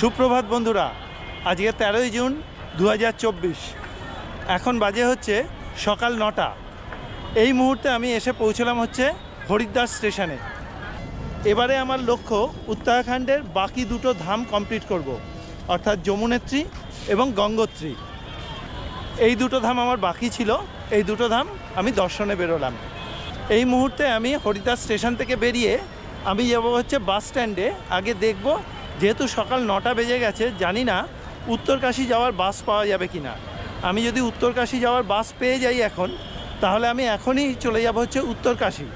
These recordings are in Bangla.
সুপ্রভাত বন্ধুরা, আজকে তেরোই জুন দু হাজার চব্বিশ। এখন বাজে হচ্ছে সকাল নটা। এই মুহূর্তে আমি এসে পৌঁছলাম হচ্ছে হরিদ্বার স্টেশনে। এবারে আমার লক্ষ্য উত্তরাখণ্ডের বাকি দুটো ধাম কমপ্লিট করব। অর্থাৎ যমুনেত্রী এবং গঙ্গোত্রী। এই দুটো ধাম আমার বাকি ছিল, এই দুটো ধাম আমি দর্শনে বেরোলাম। এই মুহূর্তে আমি হরিদ্বার স্টেশন থেকে বেরিয়ে আমি যাব হচ্ছে বাস স্ট্যান্ডে, আগে দেখব যেহেতু সকাল নটা বেজে গেছে, জানি না উত্তরকাশী যাওয়ার বাস পাওয়া যাবে কি না আমি যদি উত্তরকাশী যাওয়ার বাস পেয়ে যাই এখন, তাহলে আমি এখনই চলে যাব হচ্ছে উত্তরকাশী।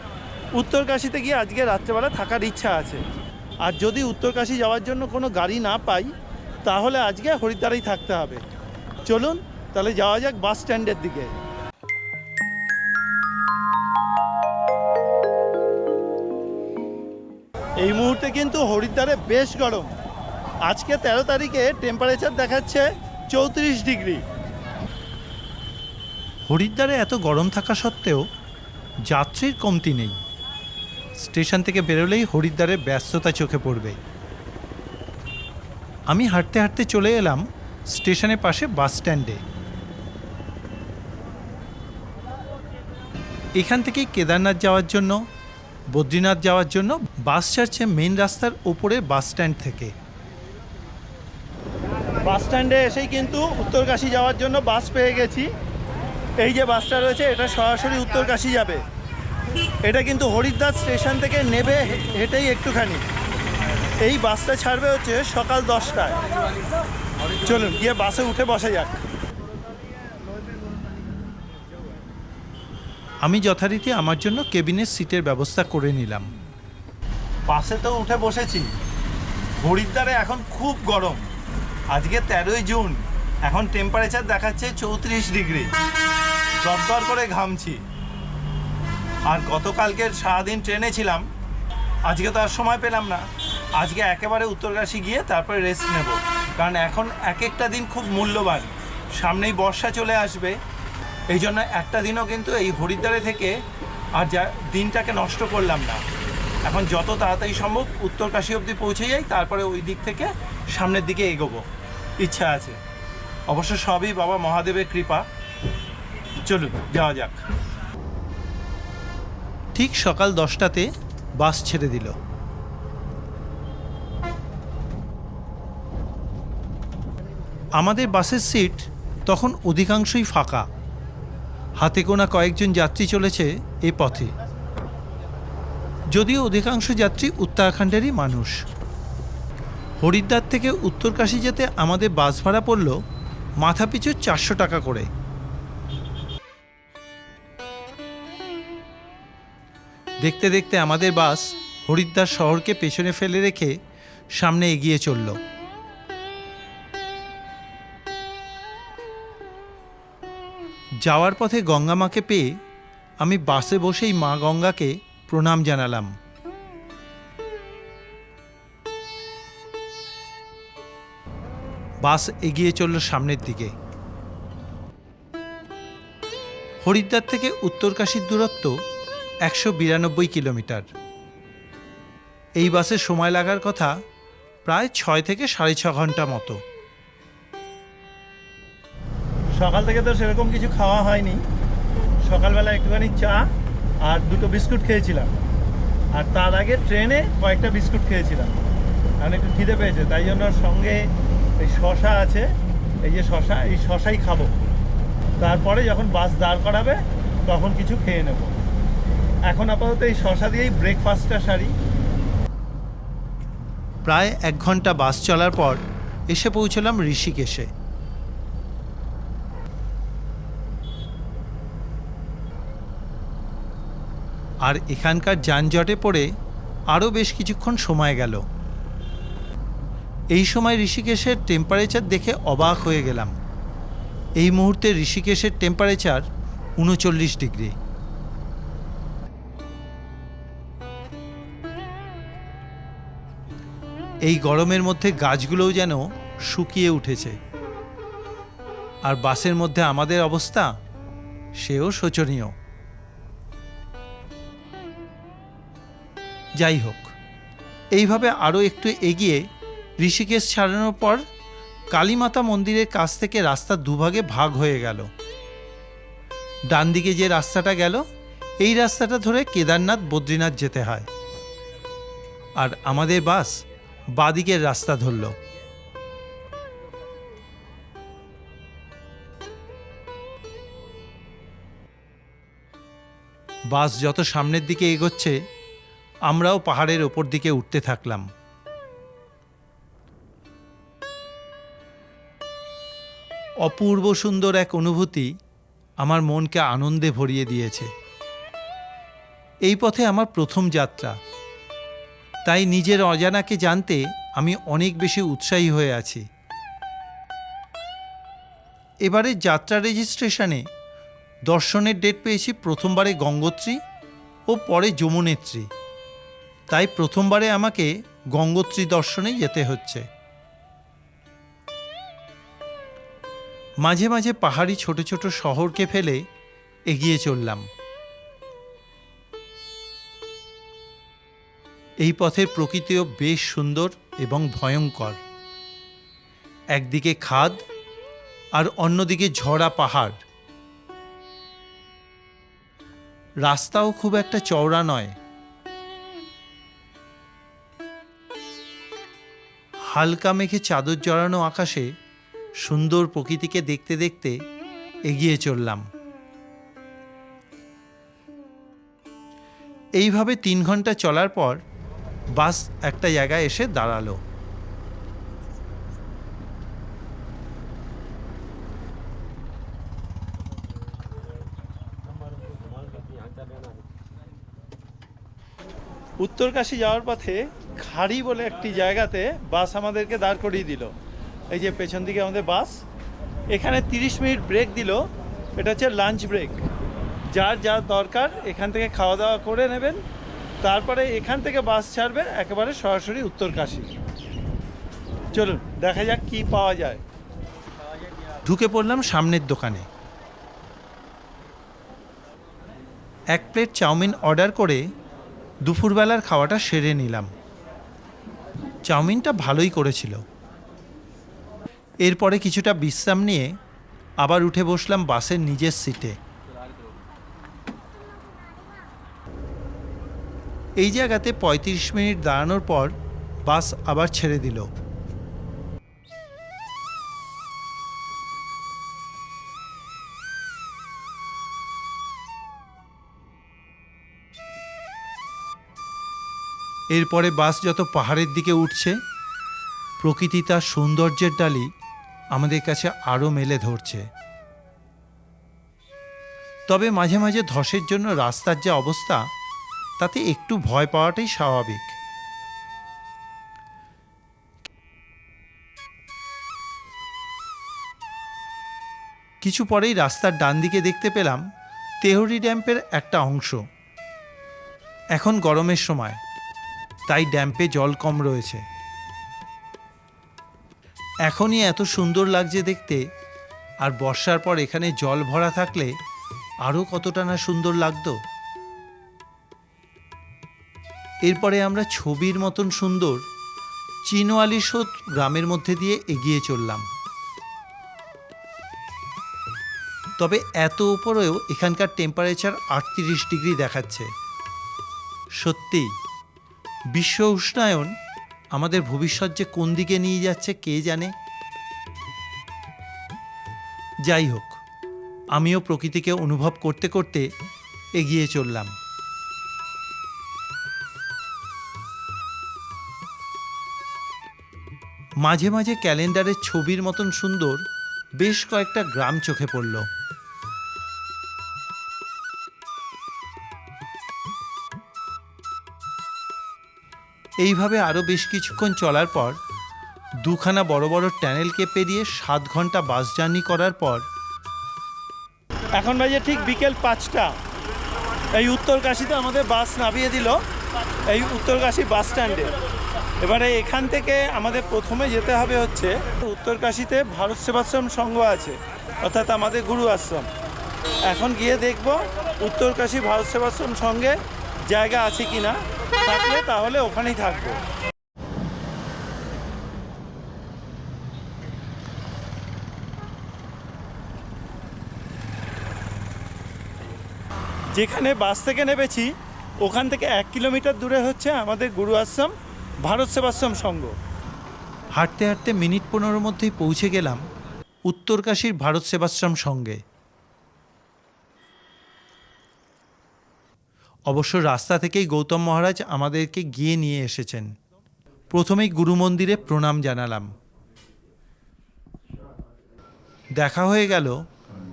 উত্তরকাশীতে গিয়ে আজকে রাত্রেবেলা থাকার ইচ্ছা আছে। আর যদি উত্তরকাশী যাওয়ার জন্য কোনো গাড়ি না পাই, তাহলে আজকে হরিদ্বারেই থাকতে হবে। চলুন, তাহলে যাওয়া যাক বাস স্ট্যান্ডের দিকে। মুহূর্তে কিন্তু হরিদ্বারে বেশ গরম। আজকে তেরো তারিখে টেম্পারেচার দেখাচ্ছে চৌত্রিশ ডিগ্রি। হরিদ্বারে এত গরম থাকা সত্ত্বেও যাত্রীর কমতি নেই। স্টেশন থেকে বেরোলেই হরিদ্বারের ব্যস্ততা চোখে পড়বে। আমি হাঁটতে হাঁটতে চলে এলাম স্টেশনের পাশে বাস স্ট্যান্ডে। এখান থেকে কেদারনাথ যাওয়ার জন্য বদ্রীনাথ যাওয়ার জন্য বাস ছাড়ছে মেন রাস্তার ওপরের বাস স্ট্যান্ড থেকে। বাস স্ট্যান্ডে এসেই কিন্তু উত্তরকাশী যাওয়ার জন্য বাস পেয়ে গেছি। এই যে বাসটা রয়েছে, এটা সরাসরি উত্তরকাশী যাবে। এটা কিন্তু হরিদ্বার স্টেশন থেকে নেবে হেঁটেই একটুখানি। এই বাসটা ছাড়বে হচ্ছে সকাল দশটায়। চলুন, গিয়ে বাসে উঠে বসা যাক। আমি যথারীতি আমার জন্য কেবিনের সিটের ব্যবস্থা করে নিলাম। পাশে তো উঠে বসেছি। হরিদ্বারে এখন খুব গরম। আজকে তেরোই জুন। এখন টেম্পারেচার দেখাচ্ছে চৌত্রিশ ডিগ্রি। জব্দর করে ঘামছি। আর গতকালকের সারাদিন ট্রেনে ছিলাম। আজকে তো আর সময় পেলাম না। আজকে একেবারে উত্তরকাশী গিয়ে তারপরে রেস্ট নেব। কারণ এখন এক একটা দিন খুব মূল্যবান। সামনেই বর্ষা চলে আসবে। এই জন্য একটা দিনও কিন্তু এই হরিদ্বারে থেকে আর যা দিনটাকে নষ্ট করলাম না। এখন যত তাড়াতাড়ি সম্ভব উত্তরকাশী অবধি পৌঁছে যাই, তারপরে ওই দিক থেকে সামনের দিকে এগোবো। ইচ্ছা আছে। অবশ্য সবই বাবা মহাদেবের কৃপা। চলুন, যাওয়া যাক। ঠিক সকাল দশটাতে বাস ছেড়ে দিল। আমাদের বাসের সিট তখন অধিকাংশই ফাঁকা। হাতে গোনা কয়েকজন যাত্রী চলেছে এ পথে। যদিও অধিকাংশ যাত্রী উত্তরাখণ্ডেরই মানুষ। হরিদ্বার থেকে উত্তরকাশী যেতে আমাদের বাস ভাড়া পড়ল মাথাপিছু চারশো টাকা করে। দেখতে দেখতে আমাদের বাস হরিদ্বার শহরকে পেছনে ফেলে রেখে সামনে এগিয়ে চলল। যাওয়ার পথে গঙ্গা মাকে পেয়ে আমি বাসে বসেই মা গঙ্গাকে প্রণাম জানালাম। বাস এগিয়ে চলল সামনের দিকে। হরিদ্বার থেকে উত্তরকাশীর দূরত্ব একশো বিরানব্বই কিলোমিটার। এই বাসে সময় লাগার কথা প্রায় ছয় থেকে সাড়ে ছ ঘণ্টা মতো। সকাল থেকে তো সেরকম কিছু খাওয়া হয়নি। সকালবেলা একটুখানি চা আর দুটো বিস্কুট খেয়েছিলাম। আর তার আগে ট্রেনে কয়েকটা বিস্কুট খেয়েছিলাম। কারণ একটু খিদে পেয়েছে, তাই জন্য সঙ্গে এই শশা আছে। এই যে শশা, এই শশাই খাব। তারপরে যখন বাস দাঁড় করাবে, তখন কিছু খেয়ে নেব। এখন আপাতত এই শশা দিয়েই ব্রেকফাস্টটা সারি। প্রায় এক ঘণ্টা বাস চলার পর এসে পৌঁছলাম ঋষিকেশে। আর এখানকার যানজটে পড়ে আরও বেশ কিছুক্ষণ সময় গেল। এই সময় ঋষিকেশের টেম্পারেচার দেখে অবাক হয়ে গেলাম। এই মুহূর্তে ঋষিকেশের টেম্পারেচার উনচল্লিশ ডিগ্রি। এই গরমের মধ্যে গাছগুলোও যেন শুকিয়ে উঠেছে। আর বাসের মধ্যে আমাদের অবস্থা সেও শোচনীয়। যাই হোক, এইভাবে আরও একটু এগিয়ে ঋষিকেশ ছাড়ানোর পর কালীমাতা মন্দিরের কাছ থেকে রাস্তা দুভাগে ভাগ হয়ে গেল। ডান দিকে যে রাস্তাটা গেল, এই রাস্তাটা ধরে কেদারনাথ, বদ্রীনাথ যেতে হয়। আর আমাদের বাস বাদিকের রাস্তা ধরল। বাস যত সামনের দিকে এগোচ্ছে আমরাও পাহাড়ের ওপর দিকে উঠতে থাকলাম। অপূর্ব সুন্দর এক অনুভূতি আমার মনকে আনন্দে ভরিয়ে দিয়েছে। এই পথে আমার প্রথম যাত্রা। তাই নিজের অজানাকে জানতে আমি অনেক বেশি উৎসাহী হয়ে আছি। এবারে যাত্রা রেজিস্ট্রেশনে দর্শনের ডেট পেয়েছি প্রথমবারে গঙ্গোত্রী ও পরে যমুনেত্রী। তাই প্রথমবারে আমাকে গঙ্গোত্রী দর্শনে যেতে হচ্ছে। মাঝে মাঝে পাহাড়ি ছোট ছোট শহরকে ফেলে এগিয়ে চললাম। এই পথের প্রকৃতিও বেশ সুন্দর এবং ভয়ঙ্কর। একদিকে খাদ আর অন্যদিকে ঝরা পাহাড়। রাস্তাও খুব একটা চওড়া নয়। হালকা মেঘে চাদর জড়ানো আকাশে সুন্দর প্রকৃতিকে দেখতে দেখতে এগিয়ে চললাম। এইভাবে তিন ঘণ্টা চলার পর বাস একটা জায়গায় এসে দাঁড়াল। উত্তরকাশী যাওয়ার পথে খাড়ি বলে একটি জায়গাতে বাস আমাদেরকে দাঁড় করিয়ে দিল। এই যে পেছন দিকে আমাদের বাস, এখানে তিরিশ মিনিট ব্রেক দিল। এটা হচ্ছে লাঞ্চ ব্রেক যার যা দরকার, এখান থেকে খাওয়া দাওয়া করে নেবেন। তারপরে এখান থেকে বাস ছাড়বে একেবারে সরাসরি উত্তরকাশী চলুন, দেখা যাক কি পাওয়া যায়। ঢুকে পড়লাম সামনের দোকানে। এক প্লেট চাউমিন অর্ডার করে দুপুরবেলার খাওয়াটা সেরে নিলাম। চাউমিনটা ভালোই করেছিল। এরপরে কিছুটা বিশ্রাম নিয়ে আবার উঠে বসলাম বাসের নিজের সিটে। এই জায়গাতে ৩৫ মিনিট দাঁড়ানোর পর বাস আবার ছেড়ে দিল। এরপরে বাস যত পাহাড়ের দিকে উঠছে, প্রকৃতি তার সৌন্দর্যের ডালি আমাদের কাছে আরও মেলে ধরছে। তবে মাঝে মাঝে ধসের জন্য রাস্তার যে অবস্থা, তাতে একটু ভয় পাওয়াটাই স্বাভাবিক। কিছু পরেই রাস্তার ডান দিকে দেখতে পেলাম, তেহরি ড্যাম্পের একটা অংশ। এখন গরমের সময়। তাই ড্যাম্পে জল কম রয়েছে। এখনই এত সুন্দর লাগছে দেখতে, আর বর্ষার পর এখানে জল ভরা থাকলে আরও কতটা না সুন্দর লাগতো। এরপরে আমরা ছবির মতন সুন্দর চিনওয়ালি সোত গ্রামের মধ্যে দিয়ে এগিয়ে চললাম। তবে এত উপরেও এখানকার টেম্পারেচার আটত্রিশ ডিগ্রি দেখাচ্ছে। সত্যি বিশ্ব উষ্ণায়ন আমাদের ভবিষ্যৎ যে কোন দিকে নিয়ে যাচ্ছে, কে জানে? যাই হোক, আমিও প্রকৃতিকে অনুভব করতে করতে এগিয়ে চললাম। মাঝে মাঝে ক্যালেন্ডারের ছবির মতন সুন্দর বেশ কয়েকটা গ্রাম চোখে পড়ল। এইভাবে আরও বেশ কিছুক্ষণ চলার পর, দুখানা বড় বড় ট্যানেলকে পেরিয়ে সাত ঘণ্টা বাস জার্নি করার পর এখন বাজে ঠিক বিকেল পাঁচটা। এই উত্তরকাশিতে আমাদের বাস নামিয়ে দিল, এই উত্তরকাশী বাস স্ট্যান্ডে। এবারে এখান থেকে আমাদের প্রথমে যেতে হবে হচ্ছে, উত্তরকাশীতে ভারত সেবাশ্রম সংঘ আছে, অর্থাৎ আমাদের গুরু আশ্রম। এখন গিয়ে দেখব উত্তরকাশী ভারত সেবাশ্রম সঙ্গে জায়গা আছে কি না থাকলে তাহলে ওখানেই থাকব। যেখানে বাস থেকে নেমেছি, ওখান থেকে এক কিলোমিটার দূরে হচ্ছে আমাদের গুরু আশ্রম, ভারত সেবাশ্রম সংঘ। হাঁটতে হাঁটতে মিনিট পনেরোর মধ্যেই পৌঁছে গেলাম উত্তরকাশীর ভারত সেবাশ্রম সঙ্গে অবশ্য রাস্তা থেকেই গৌতম মহারাজ আমাদেরকে গিয়ে নিয়ে এসেছেন। প্রথমেই গুরু মন্দিরে প্রণাম জানালাম। দেখা হয়ে গেল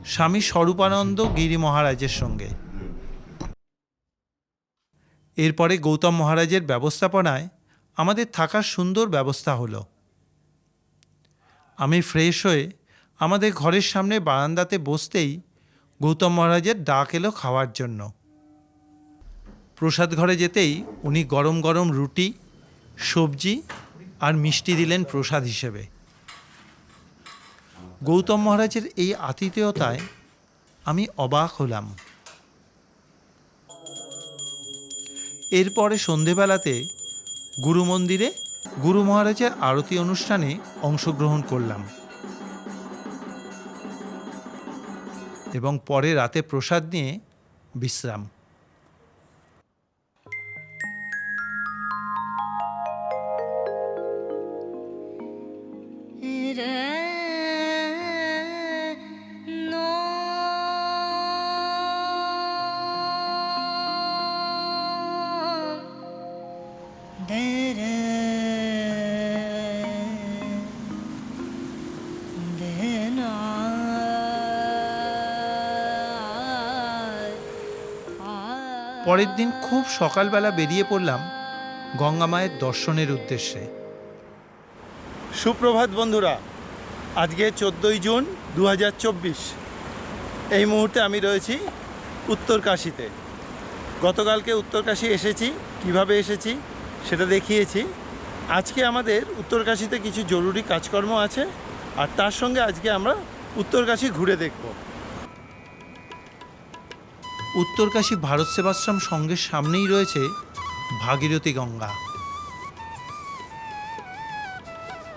স্বামী স্বরূপানন্দ গিরি মহারাজের সঙ্গে। এরপরে গৌতম মহারাজের ব্যবস্থাপনায় আমাদের থাকার সুন্দর ব্যবস্থা হলো। আমি ফ্রেশ হয়ে আমাদের ঘরের সামনে বারান্দাতে বসতেই গৌতম মহারাজের ডাক এলো খাওয়ার জন্য। প্রসাদ ঘরে যেতেই উনি গরম গরম রুটি, সবজি আর মিষ্টি দিলেন প্রসাদ হিসেবে। গৌতম মহারাজের এই আতিথেয়তায় আমি অবাক হলাম। এরপরে সন্ধেবেলাতে গুরু মন্দিরে গুরু মহারাজের আরতি অনুষ্ঠানে অংশগ্রহণ করলাম। এবং পরে রাতে প্রসাদ নিয়ে বিশ্রাম। পরের দিন খুব সকালবেলা বেরিয়ে পড়লাম গঙ্গা মায়ের দর্শনের উদ্দেশ্যে। সুপ্রভাত বন্ধুরা, আজকে চোদ্দোই জুন দু হাজার চব্বিশ। এই মুহূর্তে আমি রয়েছি উত্তরকাশিতে। গতকালকে উত্তরকাশি এসেছি, কীভাবে এসেছি সেটা দেখিয়েছি। আজকে আমাদের উত্তরকাশিতে কিছু জরুরি কাজকর্ম আছে আর তার সঙ্গে আজকে আমরা উত্তরকাশি ঘুরে দেখব। উত্তরকাশী ভারত সেবাশ্রম সঙ্গের সামনেই রয়েছে ভাগীরথী গঙ্গা।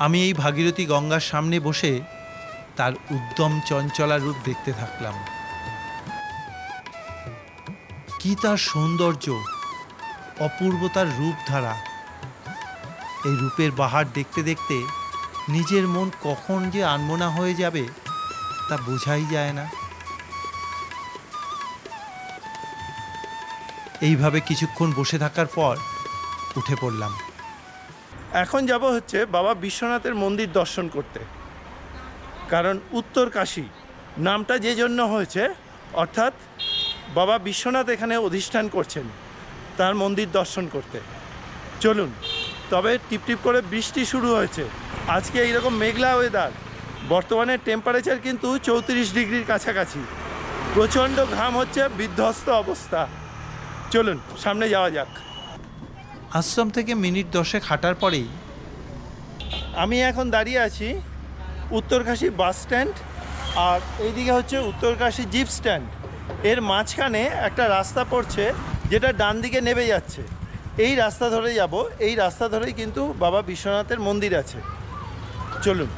আমি এই ভাগীরথী গঙ্গার সামনে বসে তার উদ্যম চঞ্চলা রূপ দেখতে থাকলাম। কি তার সৌন্দর্য অপূর্বতার রূপ ধারা এই রূপের বাহার দেখতে দেখতে নিজের মন কখন যে আনমনা হয়ে যাবে তা বোঝাই যায় না। এইভাবে কিছুক্ষণ বসে থাকার পর উঠে পড়লাম। এখন যাব হচ্ছে বাবা বিশ্বনাথের মন্দির দর্শন করতে। কারণ উত্তর কাশী নামটা যে জন্য হয়েছে, অর্থাৎ বাবা বিশ্বনাথ এখানে অধিষ্ঠান করছেন, তার মন্দির দর্শন করতে। চলুন, তবে টিপটিপ করে বৃষ্টি শুরু হয়েছে। আজকে এইরকম মেঘলা ওয়েদার বর্তমানে টেম্পারেচার কিন্তু চৌত্রিশ ডিগ্রির কাছাকাছি। প্রচণ্ড ঘাম হচ্ছে, বিধ্বস্ত অবস্থা। চলুন সামনে যাওয়া যাক। আশ্রম থেকে মিনিট দশেক হাঁটার পরেই আমি এখন দাঁড়িয়ে আছি উত্তরকাশী বাস স্ট্যান্ড আর এইদিকে হচ্ছে উত্তরকাশী জিপ স্ট্যান্ড। এর মাঝখানে একটা রাস্তা পড়ছে যেটা ডান দিকে নেমে যাচ্ছে। এই রাস্তা ধরে যাব এই রাস্তা ধরেই কিন্তু বাবা বিশ্বনাথের মন্দির আছে। চলুন।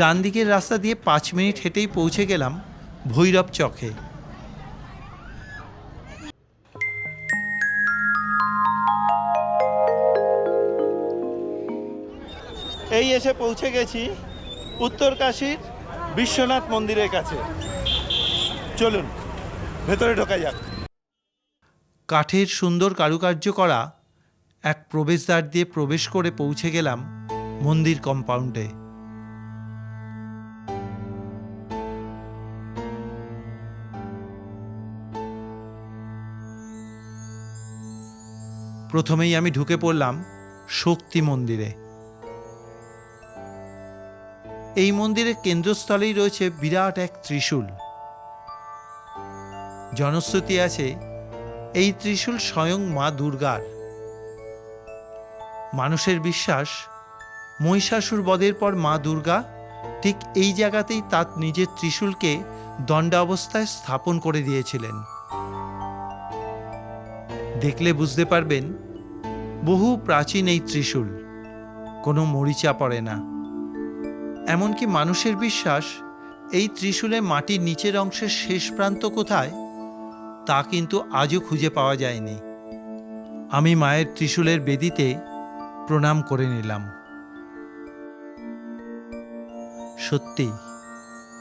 ডান দিকের রাস্তা দিয়ে পাঁচ মিনিট হেঁটেই পৌঁছে গেলাম ভৈরব চকে। এসে পৌঁছে গেছি উত্তরকাশীর বিশ্বনাথ মন্দিরের কাছে। চলুন, ভেতরে ঢোকা যাক। কাঠের সুন্দর কারুকার্য করা এক প্রবেশদ্বার দিয়ে প্রবেশ করে পৌঁছে গেলাম মন্দির কম্পাউন্ডে। প্রথমেই আমি ঢুকে পড়লাম শক্তি মন্দিরে। এই মন্দিরের কেন্দ্রস্থলেই রয়েছে বিরাট এক ত্রিশূল। জনশ্রুতি আছে, এই ত্রিশূল স্বয়ং মা দুর্গার। মানুষের বিশ্বাস, মহিষাসুর বধের পর মা দুর্গা ঠিক এই জায়গাতেই তার নিজের ত্রিশূলকে দণ্ডাবস্থায় স্থাপন করে দিয়েছিলেন। দেখলে বুঝতে পারবেন, বহু প্রাচীন এই ত্রিশূল, কোনো মরিচা পড়ে না। এমনকি মানুষের বিশ্বাস, এই ত্রিশূলে মাটির নিচের অংশের শেষ প্রান্ত কোথায়? তা কিন্তু আজও খুঁজে পাওয়া যায়নি। আমি মায়ের ত্রিশূলের বেদিতে প্রণাম করে নিলাম। সত্যি,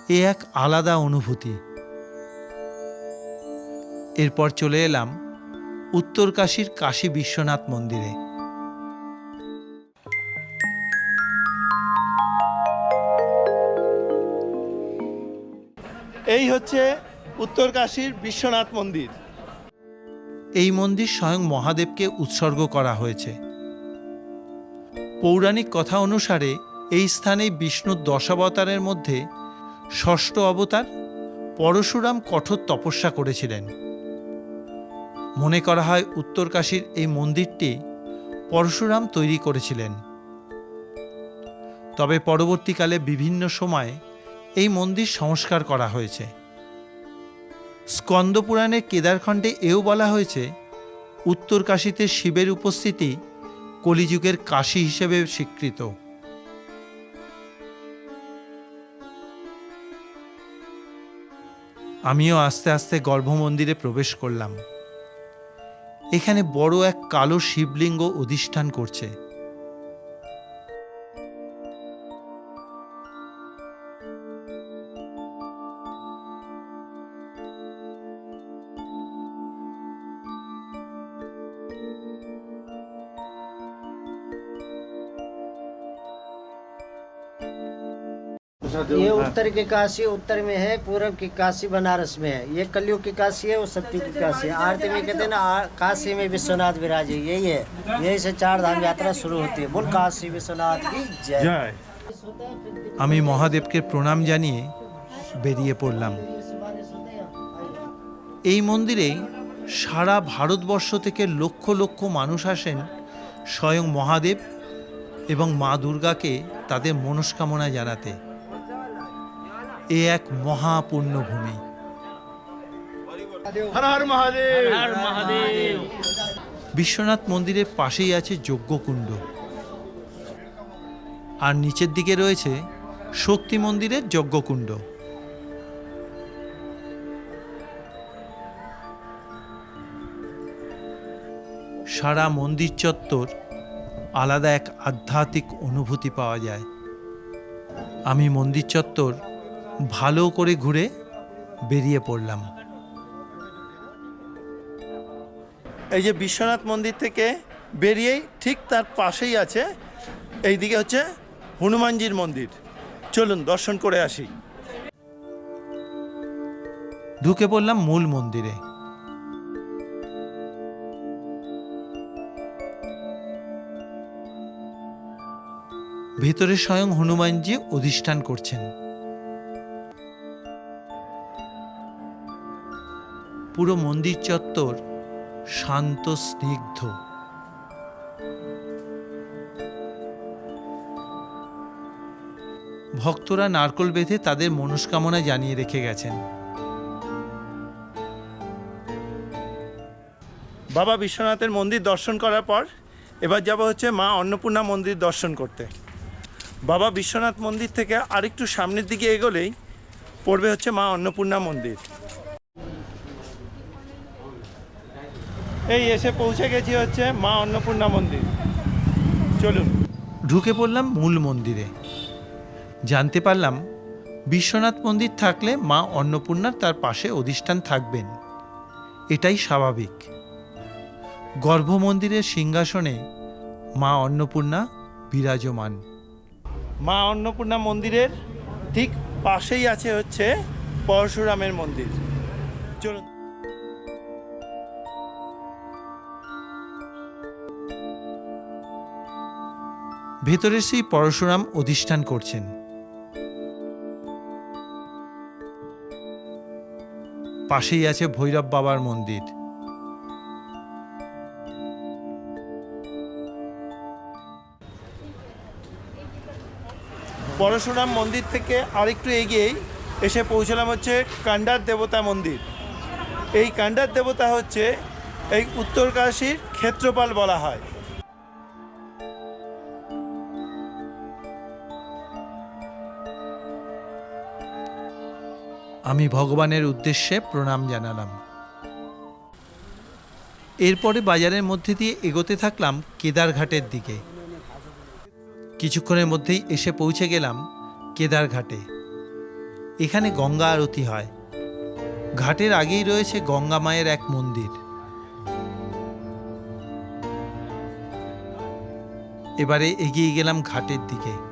এ এক আলাদা অনুভূতি। এরপর চলে এলাম উত্তরকাশীর কাশী বিশ্বনাথ মন্দিরে। এই হচ্ছে উত্তরকাশীর বিশ্বনাথ মন্দির। এই মন্দির স্বয়ং মহাদেবকে উৎসর্গ করা হয়েছে। পৌরাণিক কথা অনুসারে এই স্থানে বিষ্ণুর দশাবতারের মধ্যে ষষ্ঠ অবতার পরশুরাম কঠোর তপস্যা করেছিলেন। মনে করা হয় উত্তরকাশীর এই মন্দিরটি পরশুরাম তৈরি করেছিলেন। তবে পরবর্তীকালে বিভিন্ন সময়ে এই মন্দির সংস্কার করা হয়েছে। স্কন্দপুরাণের কেদারখণ্ডে এও বলা হয়েছে উত্তরকাশীতে শিবের উপস্থিতি কলিযুগের কাশী হিসেবে স্বীকৃত। আমিও আস্তে আস্তে গর্ভমন্দিরে প্রবেশ করলাম। এখানে বড় এক কালো শিবলিঙ্গ অধিষ্ঠান করছে। उत्तर की काशी उत्तर में है पूर्व की काशी बनारस में है ये कलयुग की काशी है वो सत्युग की काशी है आरती में कहते हैं ना आ- काशी में विश्वनाथ विराजे यही है यही से चार धाम यात्रा शुरू होती है बोल काशी विश्वनाथ की जय জয় আমি মহাদেবকে প্রণাম জানিয়ে বেরিয়ে পড়লাম এই মন্দিরে সারা ভারতবর্ষ থেকে লক্ষ লক্ষ মানুষ আসেন স্বয়ং মহাদেব এবং মা দুর্গাকে তাদের মনস্কামনা জানাতে এ এক মহাপুণ্যভূমি। হর হর বিশ্বনাথ মন্দিরের পাশেই আছে যজ্ঞকুণ্ড। আর নিচের দিকে রয়েছে শক্তি মন্দিরের যজ্ঞকুণ্ড। সারা মন্দির চত্বর আলাদা এক আধ্যাত্মিক অনুভূতি পাওয়া যায়। আমি মন্দির চত্বর ভালো করে ঘুরে বেরিয়ে পড়লাম। এই যে বিশ্বনাথ মন্দির থেকে বেরিয়েই ঠিক তার পাশেই আছে এইদিকে হচ্ছে হনুমানজির মন্দির। চলুন দর্শন করে আসি। ঢুকে পড়লাম মূল মন্দিরে। ভেতরে স্বয়ং হনুমানজি অধিষ্ঠান করছেন। পুরো মন্দির চত্বর শান্ত, স্নিগ্ধ। ভক্তরা নারকল বেঁধে তাদের মনস্কামনা জানিয়ে রেখে গেছেন। বাবা বিশ্বনাথের মন্দির দর্শন করার পর এবার যাব হচ্ছে মা অন্নপূর্ণা মন্দির দর্শন করতে। বাবা বিশ্বনাথ মন্দির থেকে আরেকটু সামনের দিকে এগোলেই পড়বে হচ্ছে মা অন্নপূর্ণা মন্দির। এই এসে পৌঁছে গেছি হচ্ছে মা অন্নপূর্ণা মন্দির। চলুন। ঢুকে পড়লাম মূল মন্দিরে। জানতে পারলাম বিশ্বনাথ মন্দির থাকলে মা অন্নপূর্ণার তার পাশে অধিষ্ঠান থাকবেন। এটাই স্বাভাবিক। গর্ভমন্দিরের সিংহাসনে মা অন্নপূর্ণা বিরাজমান। মা অন্নপূর্ণা মন্দিরের ঠিক পাশেই আছে হচ্ছে পরশুরামের মন্দির। চলুন। ভেতরে সেই পরশুরাম অধিষ্ঠান করছেন। পাশেই আছে ভৈরব বাবার মন্দির। পরশুরাম মন্দির থেকে আরেকটু এগিয়েই এসে পৌঁছলাম হচ্ছে কান্ডার দেবতা মন্দির। এই কান্ডার দেবতা হচ্ছে এই উত্তরকাশীর ক্ষেত্রপাল বলা হয়। আমি ভগবানের উদ্দেশ্যে প্রণাম জানালাম। এরপরে বাজারের মধ্যে দিয়ে এগোতে থাকলাম কেদারঘাটের দিকে। কিছুক্ষণের মধ্যেই এসে পৌঁছে গেলাম কেদারঘাটে। এখানে গঙ্গা আরতি হয়। ঘাটের আগেই রয়েছে গঙ্গা মায়ের এক মন্দির। এবারে এগিয়ে গেলাম ঘাটের দিকে।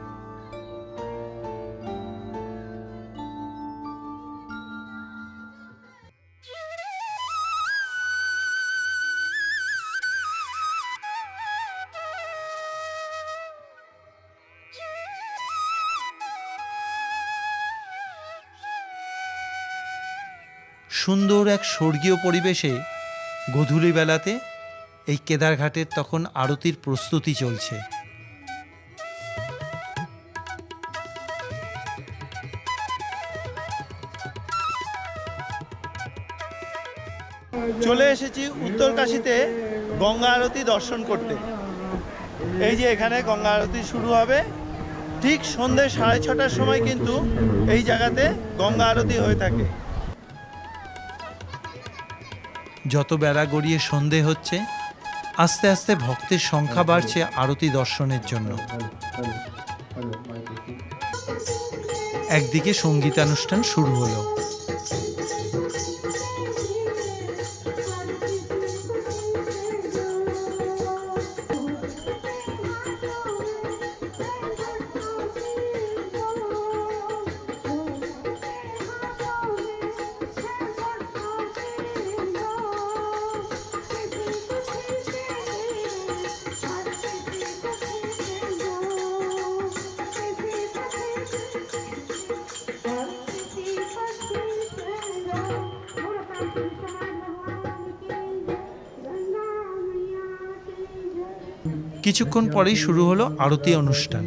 সুন্দর এক স্বর্গীয় পরিবেশে গধূলি বেলাতে এই কেদারঘাটের তখন আরতির প্রস্তুতি চলছে। চলে এসেছি উত্তরকাশীতে গঙ্গা আরতি দর্শন করতে। এই যে এখানে গঙ্গা আরতি শুরু হবে। ঠিক সন্ধে সাড়ে ছটার সময় কিন্তু এই জায়গাতে গঙ্গা আরতি হয়ে থাকে। যত বেড়া গড়িয়ে সন্ধে হচ্ছে, আস্তে আস্তে ভক্তের সংখ্যা বাড়ছে আরতি দর্শনের জন্য। একদিকে সঙ্গীতানুষ্ঠান শুরু হলো। কিছুক্ষণ পরেই শুরু হলো আরতি অনুষ্ঠান।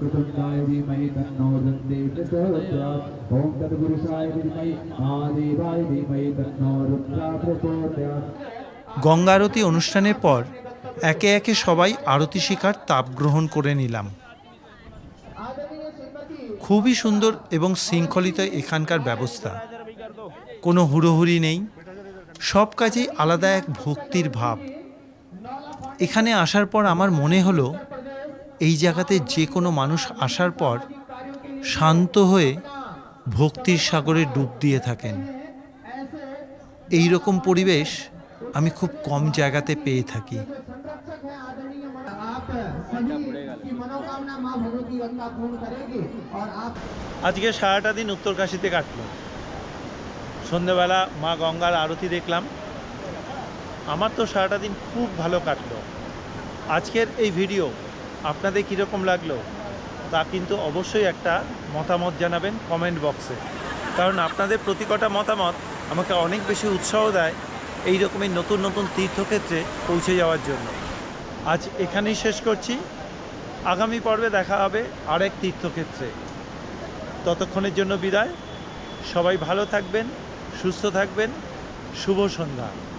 विद्महे वक्रतुण्डाय धीमहि तन्नो दन्ते प्रचोदयात् ओम तद्पुरुषाय विद्महे महादेवाय धीमहि तन्नो रुद्रः प्रचोदयात् গঙ্গা আরতি অনুষ্ঠানের পর একে একে সবাই আরতি শিকার তাপ গ্রহণ করে নিলাম খুবই সুন্দর এবং শৃঙ্খলিত এখানকার ব্যবস্থা কোনো হুড়োহুড়ি নেই সব কাজেই আলাদা এক ভক্তির ভাব এখানে আসার পর আমার মনে হলো এই জায়গাতে যে কোনো মানুষ আসার পর শান্ত হয়ে ভক্তির সাগরে ডুব দিয়ে থাকেন। এই রকম পরিবেশ আমি খুব কম জায়গাতে পেয়ে থাকি। আজকে সারাটা দিন উত্তরকাশিতে কাটলো। সন্ধ্যেবেলা মা গঙ্গার আরতি দেখলাম। আমার তো সারাটা দিন খুব ভালো কাটলো। আজকের এই ভিডিও আপনাদের কীরকম লাগল তা কিন্তু অবশ্যই একটা মতামত জানাবেন কমেন্ট বক্সে কারণ আপনাদের প্রতি কটা মতামত আমাকে অনেক বেশি উৎসাহ দেয় এই রকমের নতুন নতুন তীর্থক্ষেত্রে পৌঁছে যাওয়ার জন্য। আজ এখানেই শেষ করছি। আগামী পর্বে দেখা হবে আরেক তীর্থক্ষেত্রে। ততক্ষণের জন্য বিদায়। সবাই ভালো থাকবেন, সুস্থ থাকবেন। শুভ সন্ধ্যা।